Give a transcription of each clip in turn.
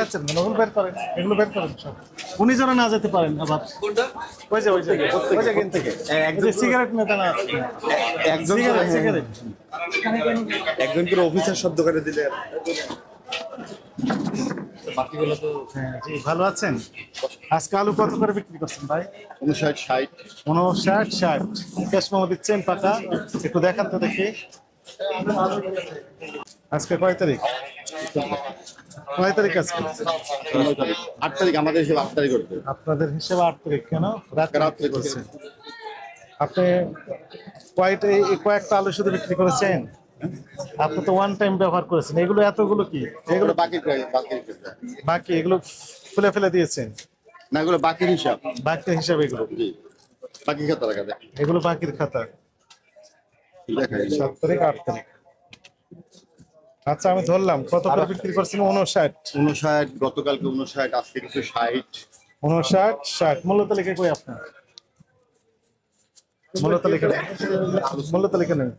যাচ্ছেন কেন? ওগুলো বের করেন এগুলো বের করেন সব। উনি যেন না যেতে পারেন আবার। ওই যে ওই যে ওই যে এখান থেকে। একজন সিগারেট নেতা না। একজন সিগারেট সিগারেট। একজন করে অফিসার সব দোকানে দিলে। হ্যাঁ জি ভালো আছেন? আজকে আলু কত করে বিক্রি করছেন ভাই? উনষাট ষাট। উনষাট ষাট। ক্যাশ মোমো দিচ্ছেন পাকা। একটু দেখান তো দেখি। আজকে কয় তারিখ? কয় তারিখ নয় আট তারিখ আমাদের হিসেবে আট তারিখ করতে। আপনাদের হিসেবে আট তারিখ কেন? রাত রাত্রে করছেন। আপনি কয়টা এই কয়েকটা আলু শুধু বিক্রি করেছেন? আপনি তো ওয়ান টাইম ব্যবহার করেছেন। এগুলো এতগুলো কি? এগুলো বাকি বাকি বাকি এগুলো ফেলে ফেলে দিয়েছেন? না এগুলো বাকির হিসাব। বাকি হিসাবে এগুলো? বাকি টাকা দেখ এগুলো বাকির খাতা। সাত তারিখ আট তারিখ। আচ্ছা আমি ধরলাম কত করে বিক্রি করছেন? উনষাট উনষাট গতকালকে উনষাট আজকে কিছু ষাট। উনষাট ষাট। মূল্য তালিকা কই আপনার? মূল্য তালিকা মূল্য তালিকা নেই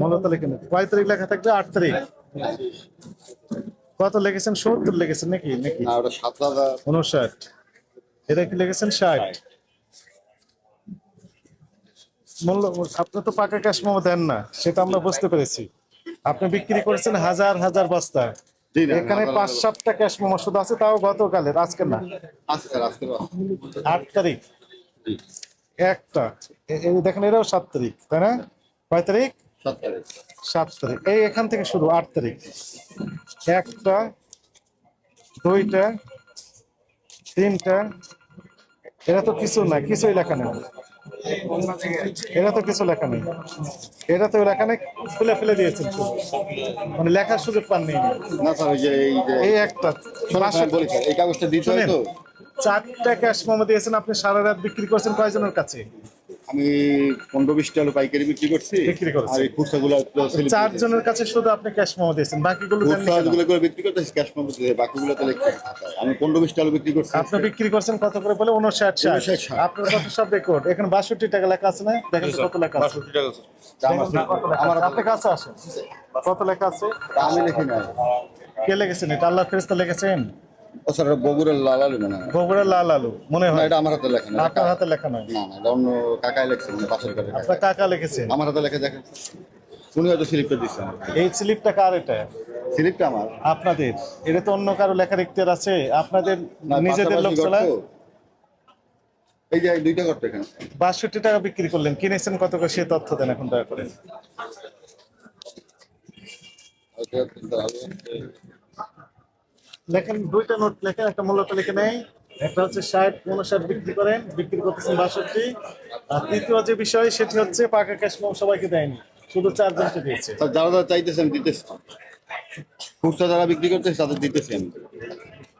মূল্য তালিকা নেই কয় তারিখ লেখা থাকবে? আট তারিখ। কত লিখেছেন? সত্তর লিখেছেন নাকি? নাকি? না ওটা সাত হাজার। উনষাট এটা কি লিখেছেন? ষাট। মূল্য আপনি তো পাকা ক্যাশ মোমো দেন না সেটা আমরা বুঝতে পেরেছি। আপনি বিক্রি করেছেন হাজার হাজার বস্তা। এখানে পাঁচ সাতটা ক্যাশ মোমো শুধু আছে তাও গতকালের আজকে না। আট তারিখ। একটা এই দেখেন এটাও সাত তারিখ তাই না? কয় তারিখ? সাত তারিখ। সাত তারিখ। এই এখান থেকে শুরু আট তারিখ। একটা দুইটা তিনটা এরা তো কিছু না কিছুই লেখা নেই। এরা তো কিছু লেখা নেই। এটা তো লেখা নেই খুলে ফেলে দিয়েছেন মানে লেখার সুযোগ পাননি। না স্যার ওই যে এই যে এই একটা শোনো বলি স্যার, এই কাগজটা দিতে হয় তো? চারটা ক্যাশ মোমো দিয়েছেন আপনি সারা রাত বিক্রি করছেন কয়জনের কাছে? আমি পনেরো বিশটা আলু পাইকারি বিক্রি করছি। আর এই খুচরা চারজনের কাছে শুধু আপনি ক্যাশ মোমো দিয়েছেন বাকিগুলো গুলো বিক্রি করতে ক্যাশ পাম্প বাকিগুলো তো লিখতে খাতায়। আমি পনেরো বিশটা আলু বিক্রি করছি। আপনি বিক্রি করছেন কত করে বলে? উনষাট ষাট আপনার কত সব রেকর্ড এখানে বাষট্টি টাকা লেখা আছে না? দেখেন কত লেখা আছে। আমার কত লেখা আছে। আপনার কাছে আসেন। কত লেখা আছে আমি লিখি না। কে লেগেছেন এটা? আল্লাহ ফেরেস্তা লিখেছেন? ও স্যার বগুড়ার লাল আলু মনে হয় লাল আলু মনে হয়। এটা আমার হাতে লেখা না। আপনার হাতে লেখা নয়? না না এটা অন্য কাকাই লেখছে মানে পাশের কাকা। আপনার কাকা লিখেছেন আমার হাতে লেখা দেখেন। উনি হয়তো স্লিপটা দিচ্ছে এই স্লিপটা কার এটা? স্লিপটা আমার। আপনাদের। এটা তো অন্য কারও লেখার ইখতিয়ার আছে। আপনাদের নিজেদের লোক চলা। এই যে দুইটা করতে এখানে। বাষট্টি টাকা বিক্রি করলেন। কিনেছেন কত করে? সে তথ্য দেন এখন দয়া করে। লেখেন দুইটা নোট লেখেন একটা মূল্যটা লিখে নেই। একটা হচ্ছে ষাট উনষাট বিক্রি করেন বিক্রি করতেছেন বাষট্টি। আর তৃতীয় যে বিষয় সেটি হচ্ছে পাকা ক্যাশ মোম সবাইকে দেয়নি শুধু চারজনকে দিয়েছে। যারা যারা চাইতেছেন আমি দিতেছি। খুচরা যারা বিক্রি করতেছে তাদের দিতেছেন।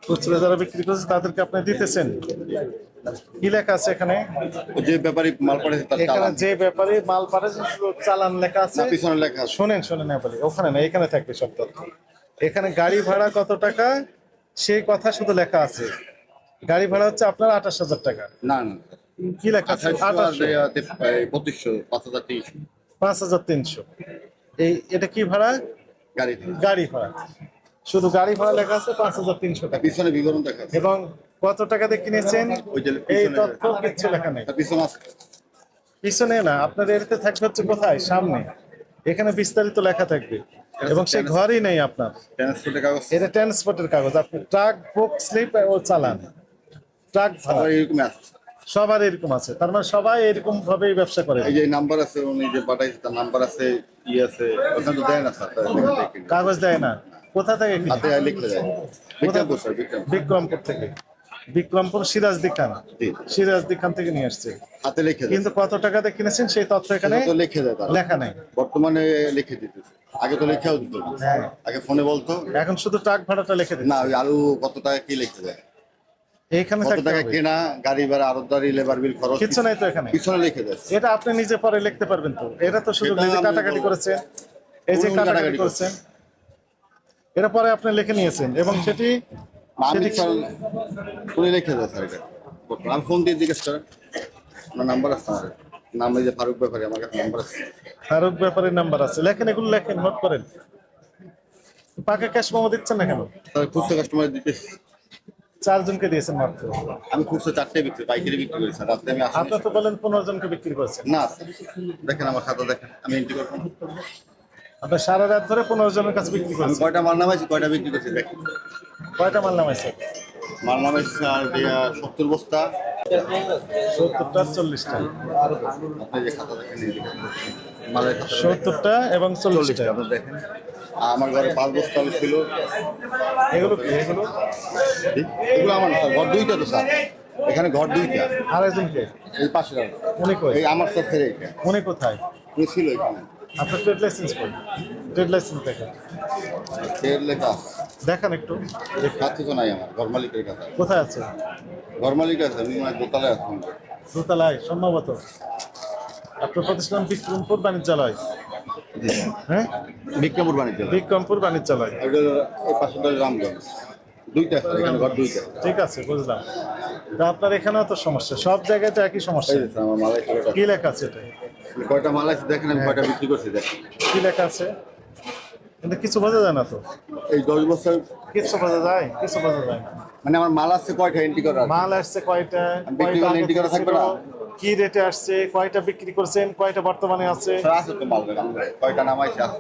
খুচরা যারা বিক্রি করছে তাদেরকে আপনি দিতেছেন। কি লেখা আছে এখানে? যে ব্যাপারী মাল পড়েছে তার এখানে যে ব্যাপারে মাল শুধু চালান লেখা আছে। পিছনে লেখা শোনেন শোনেন না বলি ওখানে না এখানে থাকবে সব তথ্য। এখানে গাড়ি ভাড়া কত টাকা? সেই কথা শুধু লেখা আছে। গাড়ি ভাড়া হচ্ছে আপনার আঠাশ হাজার টাকা। না না। কি লেখা আছে? পাঁচ হাজার তেইশ পাঁচ হাজার তিনশো। এই এটা কি ভাড়া? গাড়ি গাড়ি ভাড়া। শুধু গাড়ি ভাড়া লেখা আছে পাঁচ হাজার তিনশো টাকা। পিছনে বিবরণ দেখা এবং কত টাকা দিয়ে কিনেছেন? এই তথ্য কিচ্ছু লেখা নেই। পিছনে পিছনে না আপনাদের এতে থাকবে হচ্ছে কোথায়? সামনে। এখানে বিস্তারিত লেখা থাকবে। এবং সেই ঘরই নেই আপনার। ট্রান্সপোর্টের কাগজ এটা ট্রান্সপোর্টের কাগজ। আপনি ট্রাক বুক স্লিপ ও চালান। ট্রাক ভাড়া। এরকম আছে। সবার এরকম আছে। তার মানে সবাই এরকম ভাবেই ব্যবসা করে। এই যে নাম্বার আছে উনি যে পাঠাইছে তার নাম্বার আছে ই আছে। ওখানে তো দেয় না স্যার। কাগজ দেয় না। কোথা থেকে হাতে লিখতে দেয়। বিক্রমপুর স্যার বিক্রম বিক্রমপুর থেকে। বিক্রমপুর সিরাজদি খান। সিরাজদি খান থেকে নিয়ে আসছে। হাতে লিখে কিন্তু কত টাকা দিয়ে কিনেছেন সেই তথ্য এখানে লেখা নেই। বর্তমানে লিখে দিতেছে। আগে তো লেখাও দিত না। হ্যাঁ। আগে ফোনে বলতো। এখন শুধু ট্রাক ভাড়াটা লিখে দিন না ওই কত টাকা কি লিখে দেয়? এইখানে কত থাকতে টাকা হবে। কেনা গাড়ি ভাড়া আরতদারি লেবার বিল খরচ কিচ্ছু নাই তো এখানে। পিছনে লিখে দেয় এটা আপনি নিজে পরে লিখতে পারবেন তো। এটা তো শুধু সেটা নিজে আমি কাটাকাটি বলব। করেছেন। এই যে কোন কাটাকাটি কাটাকাটি করেছেন। এটা পরে আপনি লিখে নিয়েছেন এবং সেটি আমি সেটি স্যার উনি লিখে দেয় স্যার এটা। আমি ফোন দিয়ে জিজ্ঞেস করেন। আপনার নাম্বার আছে আমার। নাম এই যে ফারুক ব্যাপারে আমার কাছে নাম্বার আছে। ফারুক ব্যাপারের নাম্বার আছে। লেখেন এগুলো লেখেন নোট করেন। পাকা ক্যাশ মোমো দিচ্ছেন না কেন? খুচরো কাস্টমার দিতে। চারজনকে দিয়েছেন মাত্র। আমি খুচরো চারটে বিক্রি পাইকারি বিক্রি করি স্যার। রাত্রে আমি আসি আপনার তো বলেন পনেরো জনকে বিক্রি করেছেন। না দেখেন আমার খাতা দেখেন। আমি এন্ট্রি করব। আপনার সারা রাত ধরে পনেরো জনের কাছে বিক্রি করেছেন। কয়টা মাল নামাইছি কয়টা বিক্রি করছি দেখেন। কয়টা মাল নামাইছে মাল নামাইছি সত্তর বস্তা। সত্তরটা চল্লিশটা। আপনি যে খাতা দেখেন। সত্তরটা এবং চল্লিশটা। আপনি দেখেন। আমার ঘরে পাঁচ বস্তা আলু ছিল। এগুলো এগুলো? এগুলো আমার স্যার ঘর দুইটা তো স্যার। এখানে ঘর দুইটা। আড়াইজনকে এই পাশে। উনি কই? এই আমার স্যার এইটা। উনি কোথায়? উনি ছিল এখানে। আপনার ট্রেড লাইসেন্স কই? ট্রেড লাইসেন্স দেখেন। এর লেখা। দেখান একটু। কাছে তো নাই আমার ঘর মালিকের কাছে কোথায় আছে? ঘর মালিক আছে আমি মানে দোতলায় আছি। দোতলায় সম্ভবত। আপনার প্রতিষ্ঠান বিক্রমপুর বাণিজ্যালয়। হ্যাঁ? বিক্রমপুর বাণিজ্য বিক্রমপুর বাণিজ্যালয়। এটা পাশে রামগঞ্জ। দুইটা এখানে ঘর দুইটা। ঠিক আছে বুঝলাম। তা আপনার এখানেও তো সমস্যা। সব জায়গায় তো একই সমস্যা। কি লেখা আছে এটা? কয়টা মাল আছে দেখেন আমি কয়টা বিক্রি করছি দেখেন। কি লেখা আছে? কিন্তু কিছু বোঝা যায় না তো এই দশ বছর কিছু বোঝা যায় কিছু বোঝা যায় না মানে আমার মাল আসছে কয়টা এন্ট্রি করা? মাল আসছে কয়টা এন্ট্রি করা থাকবে না? কি রেটে আসছে কয়টা বিক্রি করছেন কয়টা বর্তমানে আছে? আছে তো মাল কয়টা নামাইছে আছে।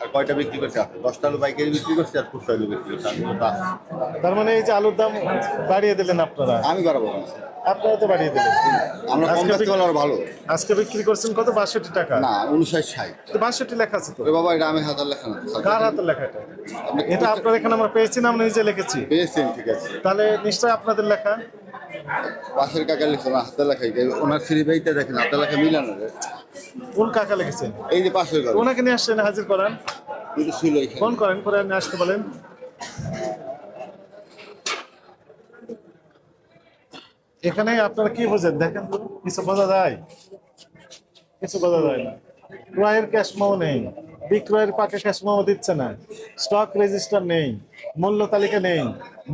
আর কয়টা বিক্রি করছে আছে? দশটা আলু বিক্রি করছে আর খুচরা আলু বিক্রি করছে আমি তো আছে। তার মানে এই যে আলুর দাম বাড়িয়ে দিলেন আপনারা? আমি বাড়াবো আপনারা তো বাড়িয়ে দিলেন। আমরা কম ভালো। আজকে বিক্রি করছেন কত? বাষট্টি টাকা। না উনষাট ষাট। তো বাষট্টি লেখা আছে তো। বাবা এটা আমি হাজার লেখা না কার হাতের লেখা এটা? এটা আপনার এখানে আমরা পেয়েছি না আমরা নিজে লিখেছি? পেয়েছেন ঠিক আছে। তাহলে নিশ্চয়ই আপনাদের লেখা। পাশের কাকা লিখছে না হাতে লেখাই ওনার সিঁড়ি ভাইটা দেখেন হাতে লেখা মিলানো কোন কাকা লিখেছেন? এই যে পাশের ঘর ওনাকে নিয়ে আসছেন হাজির করেন। ছিল ফোন করেন করে নিয়ে আসতে বলেন। এখানে আপনারা কি বোঝেন? দেখেন তো কিছু বোঝা যায়? কিছু বোঝা যায় না। ক্রয়ের ক্যাশ মেমো নেই। বিক্রয়ের পাকে ক্যাশ মেমো দিচ্ছে না। স্টক রেজিস্টার নেই। মূল্য তালিকা নেই।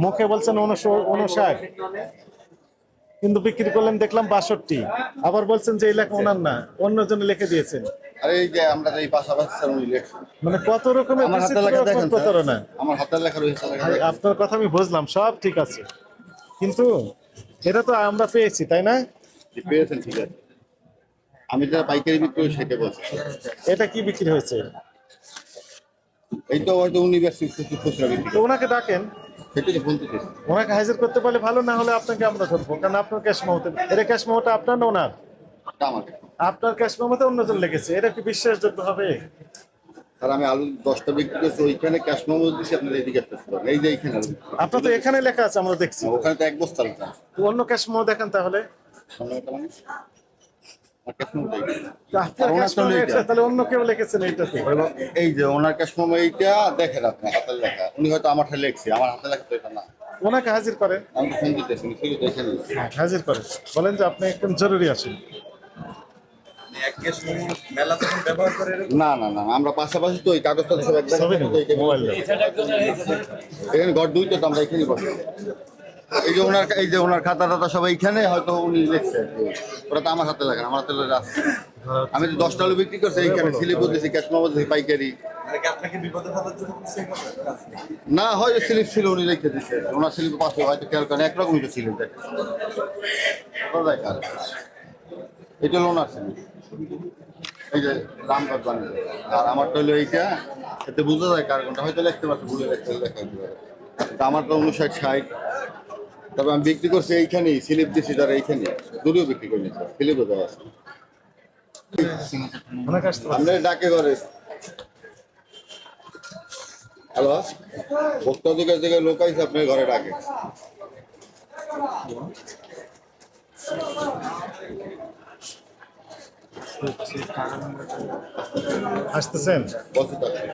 মুখে বলছেন উনষাট কিন্তু বিক্রি করলেন দেখলাম বাষট্টি। আবার বলছেন যে এই লেখা ওনার না অন্য জন লিখে দিয়েছেন। আর এই যে আমরা এই পাশাপাশি স্যার উনি লিখছেন। মানে কত রকমের আমার হাতে লেখা দেখেন প্রতারণা? আমার হাতের লেখা রয়েছে লেখা ভাই, দেখেন। আপনার কথা আমি বুঝলাম সব ঠিক আছে। কিন্তু এটা তো আমরা পেয়েছি তাই না? পেয়েছেন ঠিক আছে। আমি যারা পাইকারি বিক্রি করি সেটা বলছি। এটা কি বিক্রি হয়েছে? এই তো হয়তো উনি ব্যস্ত খুচরা বিক্রি ওনাকে ডাকেন। ওনাকে হাজির করতে পারলে ভালো না হলে আপনাকে আমরা ধরবো কারণ আপনার ক্যাশ মেমোতে এটা ক্যাশ আপনার না ওনার? আপনার ক্যাশ মেমোতে অন্যজন লেগেছে এটা কি বিশ্বাসযোগ্য হবে? আর আমি আলু দশটা বিক্রি করছি ওইখানে ক্যাশ মেমো দিচ্ছি আপনার এইদিকে এই যে এইখানে। আপনার তো এখানে লেখা আছে আমরা দেখছি। ওখানে তো এক বস্তা। অন্য ক্যাশ মেমো দেখেন তাহলে। এই যে ওনার এইটা দেখেন আপনি হাতের লেখা। উনি হয়তো আমার হাতে লেখছে আমার হাতে লেখা তো এটা না। ওনাকে হাজির করেন আমি তো ফোন দিতেছি শুধু দেখেন হাজির করেন বলেন যে আপনি একদম জরুরি আছেন। না না না আমরা পাশাপাশি তো ওই কাগজটা সব মোবাইল এখানে ঘর দুইটা তো আমরা এখানেই বসে এই যে ওনার এই যে ওনার খাতা টাতা সব এইখানে হয়তো উনি লিখছে। ওরা তো আমার হাতে লেখেন আমার হাতে লেখা আছে। আমি তো দশটা আলু বিক্রি করছি এইখানে স্লিপ দিয়েছি ক্যাশ মামা দিয়েছি পাইকারি না হয়তো স্লিপ ছিল উনি লিখে দিচ্ছে ওনার স্লিপ পাশে হয়তো খেয়াল করেন একরকমই তো ছিল দেখেন। এটা হলো ওনার স্লিপ। এই যে রামগঞ্জ বানিয়ে আর আমারটা হলো এইটা এতে বোঝা যায় কার কোনটা হয়তো লিখতে পারছে ভুলে লিখতে লেখা আমার তো উনষাট ষাট। তবে আমি বিক্রি করছি এইখানেই স্লিপ দিচ্ছি যারা এইখানে দূরেও বিক্রি করে নিচ্ছে স্লিপও দেওয়া আছে। আপনার ডাকে ঘরে। হ্যালো? ভোক্তা অধিকার থেকে লোক আইসে আপনার ঘরে ডাকে। আসতেছেন? বসে থাকবে